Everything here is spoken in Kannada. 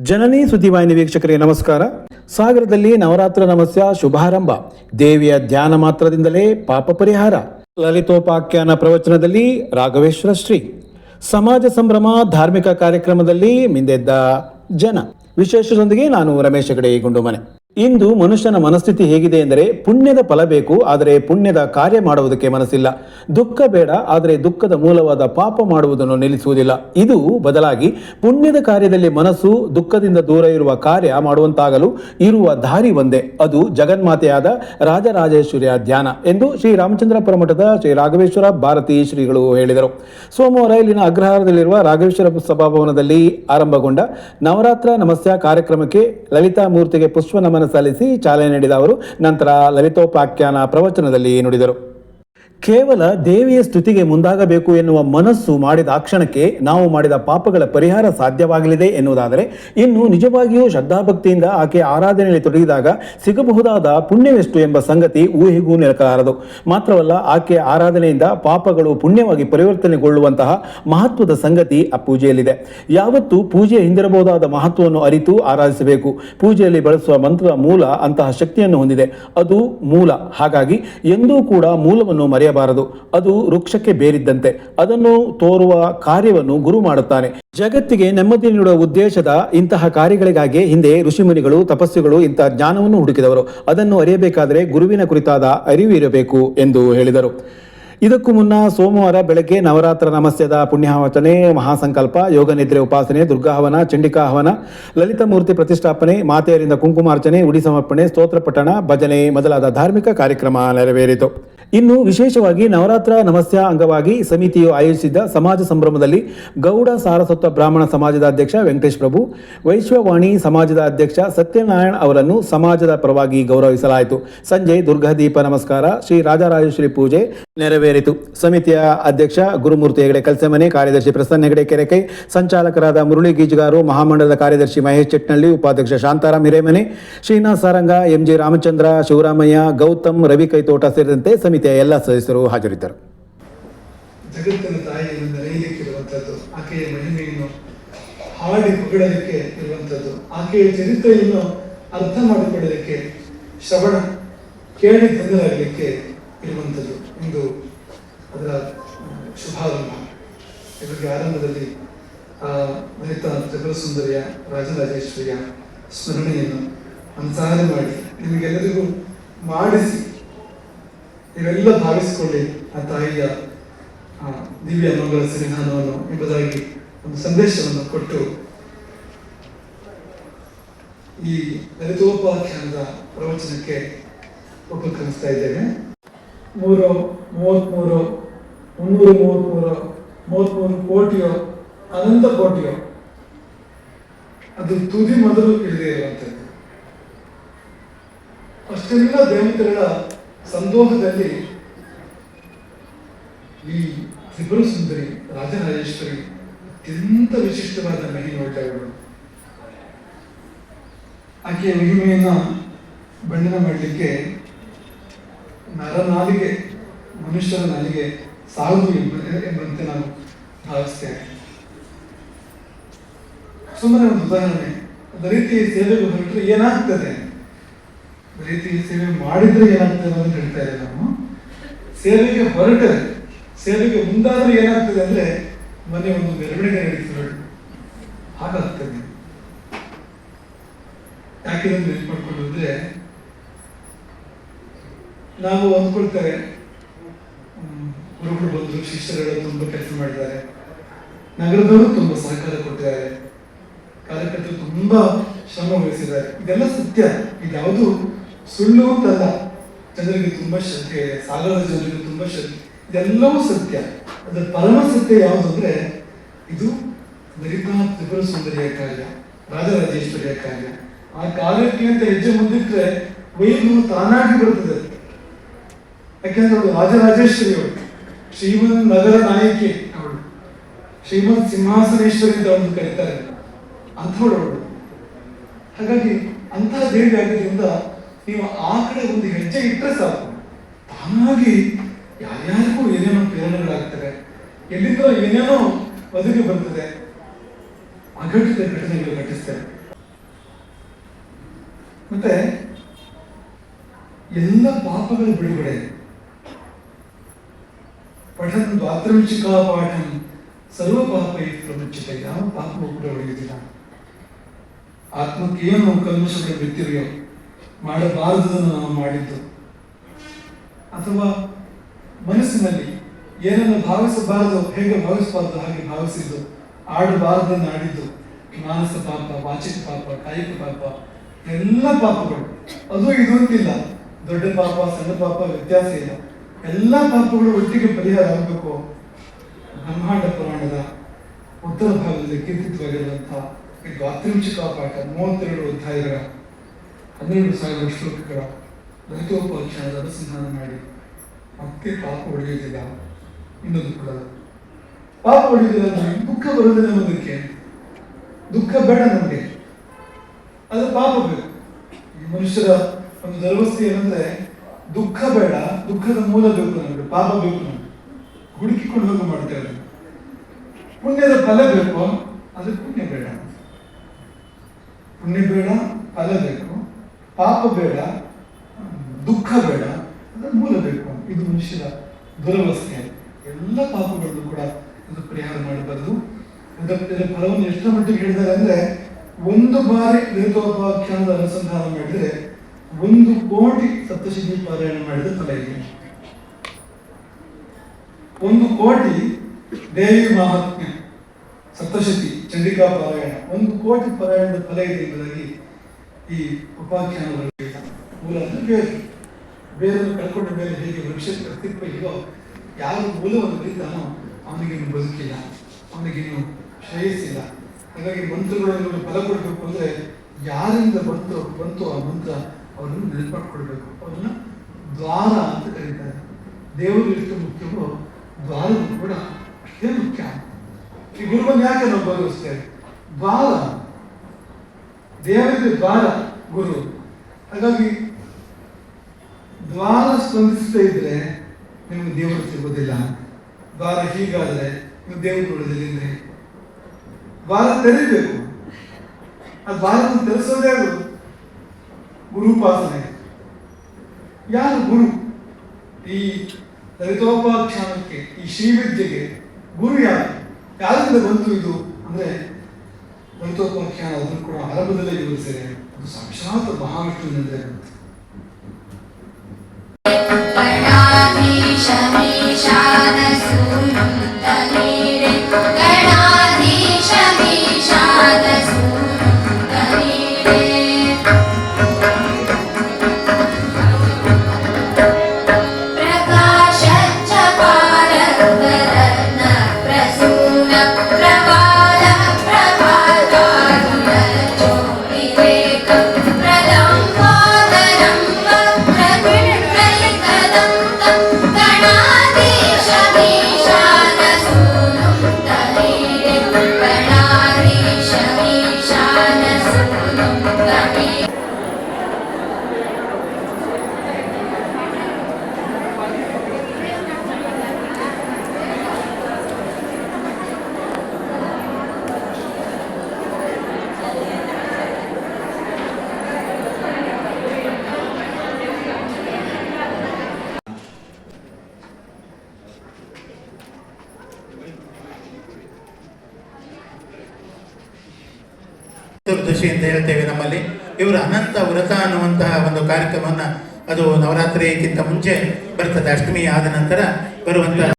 ಜನನಿ ಸುದ್ದಿವಾಹಿನಿ ವೀಕ್ಷಕರಿಗೆ ನಮಸ್ಕಾರ. ಸಾಗರದಲ್ಲಿ ನವರಾತ್ರ ನಮಸ್ಯ ಶುಭಾರಂಭ. ದೇವಿಯ ಧ್ಯಾನ ಮಾತ್ರದಿಂದಲೇ ಪಾಪ ಪರಿಹಾರ. ಲಲಿತೋಪಾಖ್ಯಾನ ಪ್ರವಚನದಲ್ಲಿ ರಾಘವೇಶ್ವರ ಶ್ರೀ. ಸಮಾಜ ಸಂಭ್ರಮ ಧಾರ್ಮಿಕ ಕಾರ್ಯಕ್ರಮದಲ್ಲಿ ಮಿಂದೆದ್ದ ಜನ. ವಿಶೇಷದೊಂದಿಗೆ ನಾನು ರಮೇಶ್ ಗುಂಡು ಗುಂಡುಮನೆ ಇಂದು ಮನುಷ್ಯನ ಮನಸ್ಥಿತಿ ಹೇಗಿದೆ ಎಂದರೆ ಪುಣ್ಯದ ಫಲ ಬೇಕು, ಆದರೆ ಪುಣ್ಯದ ಕಾರ್ಯ ಮಾಡುವುದಕ್ಕೆ ಮನಸ್ಸಿಲ್ಲ. ದುಃಖ ಬೇಡ, ಆದರೆ ದುಃಖದ ಮೂಲವಾದ ಪಾಪ ಮಾಡುವುದನ್ನು ನಿಲ್ಲಿಸುವುದಿಲ್ಲ. ಇದು ಬದಲಾಗಿ ಪುಣ್ಯದ ಕಾರ್ಯದಲ್ಲಿ ಮನಸ್ಸು ದುಃಖದಿಂದ ದೂರ ಇರುವ ಕಾರ್ಯ ಮಾಡುವಂತಾಗಲು ಇರುವ ದಾರಿ ಒಂದೇ. ಅದು ಜಗನ್ಮಾತೆಯಾದ ರಾಜರಾಜೇಶ್ವರಿಯ ಧ್ಯಾನ ಎಂದು ಶ್ರೀ ರಾಮಚಂದ್ರಪುರ ಮಠದ ಶ್ರೀ ರಾಘವೇಶ್ವರ ಭಾರತಿ ಶ್ರೀಗಳು ಹೇಳಿದರು. ಸೋಮವಾರ ಇಲ್ಲಿನ ಅಗ್ರಹಾರದಲ್ಲಿರುವ ರಾಘವೇಶ್ವರ ಸಭಾಭವನದಲ್ಲಿ ಆರಂಭಗೊಂಡ ನವರಾತ್ರ ನಮಸ್ಯ ಕಾರ್ಯಕ್ರಮಕ್ಕೆ ಲಲಿತಾ ಮೂರ್ತಿಗೆ ಪುಷ್ಪ ನಮನ ಸಲ್ಲಿಸಿ ಚಾಲನೆ ನೀಡಿದ ಅವರು ನಂತರ ಲಲಿತೋಪಾಖ್ಯಾನ ಪ್ರವಚನದಲ್ಲಿ ನುಡಿದರು. ಕೇವಲ ದೇವಿಯ ಸ್ತುತಿಗೆ ಮುಂದಾಗಬೇಕು ಎನ್ನುವ ಮನಸ್ಸು ಮಾಡಿದ ಆ ಕ್ಷಣಕ್ಕೆ ನಾವು ಮಾಡಿದ ಪಾಪಗಳ ಪರಿಹಾರ ಸಾಧ್ಯವಾಗಲಿದೆ ಎನ್ನುವುದಾದರೆ ಇನ್ನು ನಿಜವಾಗಿಯೂ ಶ್ರದ್ಧಾಭಕ್ತಿಯಿಂದ ಆಕೆ ಆರಾಧನೆಯಲ್ಲಿ ತೊಡಗಿದಾಗ ಸಿಗಬಹುದಾದ ಪುಣ್ಯವೆಷ್ಟು ಎಂಬ ಸಂಗತಿ ಊಹೆಗೂ ನಿಲಕಲಾರದು ಮಾತ್ರವಲ್ಲ ಆಕೆಯ ಆರಾಧನೆಯಿಂದ ಪಾಪಗಳು ಪುಣ್ಯವಾಗಿ ಪರಿವರ್ತನೆಗೊಳ್ಳುವಂತಹ ಮಹತ್ವದ ಸಂಗತಿ ಆ ಪೂಜೆಯಲ್ಲಿದೆ. ಯಾವತ್ತೂ ಪೂಜೆಯ ಹಿಂದಿರಬಹುದಾದ ಮಹತ್ವವನ್ನು ಅರಿತು ಆರಾಧಿಸಬೇಕು. ಪೂಜೆಯಲ್ಲಿ ಬಳಸುವ ಮಂತ್ರದ ಮೂಲ ಅಂತಹ ಶಕ್ತಿಯನ್ನು ಹೊಂದಿದೆ. ಅದು ಮೂಲ. ಹಾಗಾಗಿ ಎಂದೂ ಕೂಡ ಮೂಲವನ್ನು ಮರೆಯಬಾರದು ಅದು ವೃಕ್ಷಕ್ಕೆ ಬೇರಿದ್ದಂತೆ. ಅದನ್ನು ತೋರುವ ಕಾರ್ಯವನ್ನು ಗುರು ಮಾಡುತ್ತಾನೆ. ಜಗತ್ತಿಗೆ ನೆಮ್ಮದಿ ನೀಡುವ ಉದ್ದೇಶದ ಇಂತಹ ಕಾರ್ಯಗಳಿಗಾಗಿ ಹಿಂದೆ ಋಷಿಮುನಿಗಳು, ತಪಸ್ಸುಗಳು ಇಂತಹ ಜ್ಞಾನವನ್ನು ಹುಡುಕಿದವರು. ಅದನ್ನು ಅರಿಯಬೇಕಾದರೆ ಗುರುವಿನ ಕುರಿತಾದ ಅರಿವು ಇರಬೇಕು ಎಂದು ಹೇಳಿದರು. ಇದಕ್ಕೂ ಮುನ್ನ ಸೋಮವಾರ ಬೆಳಗ್ಗೆ ನವರಾತ್ರ ನಮಸ್ಯದ ಪುಣ್ಯಾವಚನೆ, ಮಹಾಸಂಕಲ್ಪ, ಯೋಗ ನಿದ್ರೆ ಉಪಾಸನೆ ದುರ್ಗಾಹವನ ಚಂಡಿಕಾ ಹವನ, ಲಲಿತ ಮೂರ್ತಿ ಪ್ರತಿಷ್ಠಾಪನೆ, ಮಾತೆಯರಿಂದ ಕುಂಕುಮಾರ್ಚನೆ, ಉಡಿ ಸಮರ್ಪಣೆ, ಸ್ತೋತ್ರ ಪಠಣ, ಭಜನೆ ಮೊದಲಾದ ಧಾರ್ಮಿಕ ಕಾರ್ಯಕ್ರಮ ನೆರವೇರಿತು. ಇನ್ನು ವಿಶೇಷವಾಗಿ ನವರಾತ್ರ ನಮಸ್ಯ ಅಂಗವಾಗಿ ಸಮಿತಿಯು ಆಯೋಜಿಸಿದ್ದ ಸಮಾಜ ಸಂಭ್ರಮದಲ್ಲಿ ಗೌಡ ಸಾರಸ್ವತ ಬ್ರಾಹ್ಮಣ ಸಮಾಜದ ಅಧ್ಯಕ್ಷ ವೆಂಕಟೇಶ್ ಪ್ರಭು, ವೈಶ್ವವಾಣಿ ಸಮಾಜದ ಅಧ್ಯಕ್ಷ ಸತ್ಯನಾರಾಯಣ ಅವರನ್ನು ಸಮಾಜದ ಪರವಾಗಿ ಗೌರವಿಸಲಾಯಿತು. ಸಂಜೆ ದುರ್ಗಾದೀಪ ನಮಸ್ಕಾರ, ಶ್ರೀ ರಾಜರಾಜೇಶ್ವರಿ ಪೂಜೆ ನೆರವೇರಿತು. ಸಮಿತಿಯ ಅಧ್ಯಕ್ಷ ಗುರುಮೂರ್ತಿ ಹೆಗಡೆ ಕಲ್ಸೆಮನೆ, ಕಾರ್ಯದರ್ಶಿ ಪ್ರಸನ್ನ ಹೆಗಡೆ ಕೆರೆಕೈ, ಸಂಚಾಲಕರಾದ ಮುರಳಿ ಗೀಜುಗಾರು, ಮಹಾಮಂಡಲದ ಕಾರ್ಯದರ್ಶಿ ಮಹೇಶ್ ಚಟ್ನಳ್ಳಿ, ಉಪಾಧ್ಯಕ್ಷ ಶಾಂತಾರಾಮ್ ಹಿರೇಮನೆ ಶ್ರೀನಾಥ್ ಸಾರಂಗ, ಎಂಜಿ ರಾಮಚಂದ್ರ, ಶಿವರಾಮಯ್ಯ, ಗೌತಮ್, ರವಿ ಕೈತೋಟ ಸೇರಿದಂತೆ ಸಮಿತಿಯ ಎಲ್ಲ ಸದಸ್ಯರು ಹಾಜರಿದ್ದರು. ಅರ್ಥ ಮಾಡಿಕೊಳ್ಳಲಿಕ್ಕೆ, ಶ್ರವಣ, ಕೇಳಿ ಇರುವಂಥದ್ದು. ಇಂದು ಅದರ ಶುಭಾರಂಭ. ಇದಕ್ಕೆ ಆರಂಭದಲ್ಲಿ, ಆ ಮನಿತ ತ್ರಿಪುರ ಸುಂದರಿಯ ರಾಜರಾಜೇಶ್ವರಿಯ ಸ್ಮರಣೆಯನ್ನು ಅನುಸಾರ ಮಾಡಿ, ನಿಮಗೆಲ್ಲರಿಗೂ ಮಾಡಿಸಿ, ನೀವೆಲ್ಲ ಭಾವಿಸಿಕೊಳ್ಳಿ ಆ ತಾಯಿಯ ದಿವ್ಯ ಮಂಗಳ ಸನ್ನಿಧಾನವನ್ನು ಎಂಬುದಾಗಿ ಒಂದು ಸಂದೇಶವನ್ನು ಕೊಟ್ಟು, ಈ ಲಲಿತೋಪಾಖ್ಯಾನದ ಪ್ರವಚನಕ್ಕೆ ಉಪಕ್ರಮಿಸ್ತಾ ಇದ್ದೇನೆ. ಮೂರು ಮೂವತ್ತ್ಮೂರು ಮುನ್ನೂರು ಮೂವತ್ತ್ಮೂರು ಮೂವತ್ತ್ಮೂರು ಕೋಟಿಯೋ, ಅನಂತ ಕೋಟಿಯೋ? ಅದು ತುದಿ ಮೊದಲು ಇಳಿದೇ ಅಷ್ಟೆಲ್ಲ ದೇವತೆಗಳ ಸಂದೋಹದಲ್ಲಿ ಈ ತ್ರಿಪುರ ಸುಂದರಿ, ರಾಜರಾಜೇಶ್ವರಿ, ಅತ್ಯಂತ ವಿಶಿಷ್ಟವಾದ ಮಹಿಮೆ ಉಳ್ಳವಳು ಆಕೆಯ ಮಹಿಮೆಯನ್ನ ಬಣ್ಣನ ಮಾಡಲಿಕ್ಕೆ ನರನಾಲಿಗೆ, ಮನುಷ್ಯನ ನಾಲಿಗೆ ಸಾಲದು ಎಂಬ ಎಂಬಂತೆ ನಾನು ಭಾವಿಸ್ತೇನೆ. ಸುಮ್ಮನೆ ಒಂದು ಉದಾಹರಣೆ. ಅದೇ ರೀತಿ ಸೇವೆಗೆ ಹೊರಟ್ರೆ ಏನಾಗ್ತದೆ? ಅದೇ ರೀತಿಯ ಸೇವೆ ಮಾಡಿದ್ರೆ ಏನಾಗ್ತದೆ ಅಂತ ಹೇಳ್ತಾ ಇದ್ದೇವೆ ನಾವು ಸೇವೆಗೆ ಹೊರಟರೆ, ಸೇವೆಗೆ ಮುಂದಾದ್ರೆ ಏನಾಗ್ತದೆ ಅಂದ್ರೆ ಮನೆ ಒಂದು ಮೆರವಣಿಗೆ ನಡೀತದೆ ಹಾಗಾಗ್ತದೆ. ಯಾಕೆ ನೆನ್ಪು ಮಾಡ್ಕೊಂಡು ಅಂದ್ರೆ ನಾವು ಅಂದ್ಕೊಳ್ತಾರೆ ಗುರುಗಳು ಬಂದರು, ಶಿಷ್ಯರುಗಳು ತುಂಬ ಕೆಲಸ ಮಾಡಿದ್ದಾರೆ. ನಗರದವರು ತುಂಬ ಸಹಕಾರ ಕೊಟ್ಟಿದ್ದಾರೆ. ಕಾರ್ಯಕರ್ತರು ತುಂಬಾ ಶ್ರಮ ವಹಿಸಿದ್ದಾರೆ. ಇದೆಲ್ಲ ಸತ್ಯ. ಇದ್ಯಾವುದು ಸುಳ್ಳು ಅಂತಲ್ಲ. ಜನರಿಗೆ ತುಂಬಾ ಶ್ರದ್ಧೆ ಸಾಗರದ ಜನರಿಗೆ ತುಂಬಾ ಶ್ರದ್ಧೆ ಇದೆಲ್ಲವೂ ಸತ್ಯ. ಅದರ ಪರಮ ಸತ್ಯ ಯಾವುದು ಅಂದ್ರೆ, ಇದು ದರಿದ್ರ ತ್ರಿಪುರ ಸುಂದರಿಯ ಕಾರ್ಯ, ರಾಜರಾಜೇಶ್ವರಿಯ ಕಾರ್ಯ. ಆ ಕಾರ್ಯಕ್ಕೆ ಅಂತ ಹೆಜ್ಜೆ ಮುಂದಿಟ್ರೆ ವೈಭವ ತಾನಾಗಿ ಬರ್ತದೆ ಯಾಕೆಂದ್ರೆ ಅವಳು ರಾಜರಾಜೇಶ್ವರಿ ಅವಳು ಶ್ರೀಮನ್ ನಗರ ನಾಯಕಿ ಅವಳು. ಶ್ರೀಮನ್ ಸಿಂಹಾಸನೇಶ್ವರಿ ಅಂತ ಒಂದು ಕರೀತಾರೆ. ಅಂಥವಳು ಅವಳು ಹಾಗಾಗಿ ಅಂತಹ ದೇವಿ ಆಗಿದ್ದರಿಂದ ನೀವು ಆ ಕಡೆ ಒಂದು ಹೆಜ್ಜೆ ಇಟ್ಟರೆ ಸಾಕು. ತಾನಾಗಿ ಯಾರ್ಯಾರಿಗೂ ಏನೇನೋ ಪ್ರೇರಣೆಗಳಾಗ್ತವೆ ಎಲ್ಲಿಂದ ಏನೇನೋ ಒದಗಿ ಬರ್ತದೆ ಅಘಟಿತ ಘಟನೆಗಳು ಘಟಿಸ್ತವೆ. ಮತ್ತೆ ಎಲ್ಲ ಪಾಪಗಳು ಬಿಡುಗಡೆ. ಪಠನ್ ದ್ವಾತ್ರವಿಚಿಕಾ ಪಾಠಂ ಸರ್ವ ಪಾಪ ಪ್ರಮುಚಿತ ಯಾವ ಪಾಪವೂ ಕೂಡ ಉಳಿಯುವುದಿಲ್ಲ ಆತ್ಮಕ್ಕೆ ಏನು ಕಲ್ಮಶಗಳು ಬಿತ್ತಿವೆಯೋ ಮಾಡಬಾರದನ್ನು ನಾವು ಮಾಡಿದ್ದು ಅಥವಾ ಮನಸ್ಸಿನಲ್ಲಿ ಏನನ್ನು ಭಾವಿಸಬಾರದು ಹೇಗೆ ಭಾವಿಸಬಾರದು ಹಾಗೆ ಭಾವಿಸಿದ್ದು ಆಡಬಾರದನ್ನು ಆಡಿದ್ದು ಮಾನಸ ಪಾಪ ವಾಚಿಕ ಪಾಪ ಕಾಯಿಕ ಪಾಪ ಎಲ್ಲ ಪಾಪಗಳು ಅದು ಇದು ಅಂತಿಲ್ಲ ದೊಡ್ಡ ಪಾಪ ಸಣ್ಣ ಪಾಪ ವ್ಯತ್ಯಾಸ ಇಲ್ಲ ಎಲ್ಲ ಪಾಪಗಳು ಒಟ್ಟಿಗೆ ಪರಿಹಾರ ಆಗಬೇಕು. ಬ್ರಹ್ಮಾಂಡ ಪುರಾಣದ ಉತ್ತರ ಭಾಗದಲ್ಲಿ ಕೀರ್ತಿತ್ವಾಗಿರುವಂತಹ ಈ ದ್ವಾತ್ರಿಂಚಿಕಾ ಪಾಠ ಮೂವತ್ತೆರಡು ಅಧ್ಯಾಯಗಳ ಹನ್ನೆರಡು ಸಾವಿರ ಶ್ಲೋಕಗಳ ಲಲಿತೋಪಖ್ಯಾನದ ಅನುಸಂಧಾನ ಮಾಡಿ ಮತ್ತೆ ಪಾಪ ಒಡೆಯುವುದಿಲ್ಲ ಇನ್ನೊಂದು ಕೂಡ ಪಾಪ ಒಡೆಯುವುದಿಲ್ಲ ನಮಗೆ ದುಃಖ ಬರುವುದಿಲ್ಲ ನಮ್ಮದಕ್ಕೆ ದುಃಖ ಬೇಡ ನಮಗೆ. ಅದು ಪಾಪ ಬೇಕು ಮನುಷ್ಯರ ಒಂದು ದುರವಸ್ಥೆ ಏನಂದ್ರೆ ದುಃಖ ಬೇಡ. ದುಃಖದ ಮೂಲ ಬೇಕು ನಮಗೆ, ಪಾಪ ಬೇಕು ನಮಗೆ. ಹುಡುಕಿಕೊಂಡು ಹೋಗಿ ಮಾಡ್ತೇವೆ ಪುಣ್ಯದ ಫಲ ಬೇಕು ಅದು ಪುಣ್ಯ ಬೇಡ. ಪುಣ್ಯ ಬೇಡ, ಫಲ ಬೇಕು. ಪಾಪ ಬೇಡ, ದುಃಖ ಬೇಡ ಅದರ ಮೂಲ ಬೇಕು. ಇದು ಮನುಷ್ಯರ ದುರವಸ್ಥೆ. ಎಲ್ಲ ಪಾಪಗಳನ್ನು ಕೂಡ ಇದು ಪರಿಹಾರ ಮಾಡಬಾರ್ದು. ಇದರ ಫಲವನ್ನು ಎಷ್ಟು ಮಟ್ಟಿಗೆ ಹೇಳಿದ್ದಾರೆ ಅಂದ್ರೆ, ಒಂದು ಬಾರಿ ಲಿಖಿತೋಪಾಖ್ಯಾನದ ಅನುಸಂಧಾನ ಮಾಡಿದರೆ ಒಂದು ಕೋಟಿ ಸಪ್ತಶತಿ ಪಾರಾಯಣ ಮಾಡಿದ ಫಲ ಇದೆ ಒಂದು ಕೋಟಿ ದೇವಿ ಮಹಾತ್ಮ ಸಪ್ತಶತಿ ಚಂಡಿಕಾ ಪಾರಾಯಣ. ಒಂದು ಕೋಟಿ ಪಾರಾಯಣದ ಫಲ ಇದೆ ಎಂಬುದಾಗಿ ಈ ಉಪಾಖ್ಯಾನಗಳು ಮೂಲ ಅಂದ್ರೆ ಬೇರು ಬೇರನ್ನು ಕಳ್ಕೊಂಡ ಮೇಲೆ ಹೇಗೆ ವೃಕ್ಷಕ್ಕೆ ಅಸ್ತಿತ್ವ ಇದೆಯೋ ಯಾವ ಮೂಲವನ್ನು ಬಿದ್ದಾನೋ ಅವನಿಗೇನು ಬದುಕಿಲ್ಲ ಅವನಿಗೇನು ಶ್ರೇಯಸ್ಸಿಲ್ಲ. ಹಾಗಾಗಿ ಮಂತ್ರಗಳನ್ನು ಫಲ ಕೊಡಬೇಕು ಅಂದ್ರೆ ಯಾರಿಂದ ಬಂತು ಬಂತು ಆ ಮಂತ್ರ ಅವರನ್ನು ನೆನಪಾಡ್ಕೊಳ್ಬೇಕು ಅವ್ರನ್ನ ದ್ವಾರ ಅಂತ ಕರೀತಾರೆ. ದೇವರು ಎಷ್ಟು ಮುಖ್ಯವೋ ದ್ವಾರವೂ ಕೂಡ ಅಷ್ಟೇ ಮುಖ್ಯ. ಈ ಗುರುವನ್ನು ಯಾಕೆ ನಾವು ದ್ವಾರ. ದೇವರಿಗೆ ದ್ವಾರ, ಗುರು. ಹಾಗಾಗಿ ದ್ವಾರ ಸ್ಪಂದಿಸದೇ ಇದ್ರೆ ನಿಮ್ಗೆ ದೇವರು ಸಿಗೋದಿಲ್ಲ. ದ್ವಾರ ಹೀಗಾದ್ರೆ ನೀವು ದೇವರು ನೋಡೋದಿಲ್ಲ ದ್ವಾರ ತೆರಿಬೇಕು. ಆ ದ್ವಾರವನ್ನು ತೆರೆಸೋದೇ ಅದು ಗುರುಪಾಸನೆ. ಯಾರು ಗುರು? ಈ ಲಲಿತೋಪಾಖ್ಯಾನಕ್ಕೆ ಈ ಶ್ರೀವಿದ್ಯೆಗೆ ಗುರು ಯಾರು? ಯಾರಿಂದ ಬಂತು ಇದು? ಅಂದ್ರೆ ಲಲಿತೋಪಾಖ್ಯಾನ ಅದನ್ನು ಕೂಡ ಆರಂಭದಲ್ಲೇ ವಿವರಿಸಿದೆ ಅದು ಸಾಕ್ಷಾತ್ ಮಹಾವಿಷ್ಣುವಿನಿಂದಲೇ ಬಂತು ಚತುರ್ದಶಿ ಅಂತ ಹೇಳ್ತೇವೆ ನಮ್ಮಲ್ಲಿ. ಇವರು ಅನಂತ ವ್ರತ ಅನ್ನುವಂತಹ ಒಂದು ಕಾರ್ಯಕ್ರಮವನ್ನು ಅದು ನವರಾತ್ರಿಗಿಂತ ಮುಂಚೆ ಬರ್ತದೆ. ಅಷ್ಟಮಿ ಆದ ನಂತರ ಬರುವಂತಹ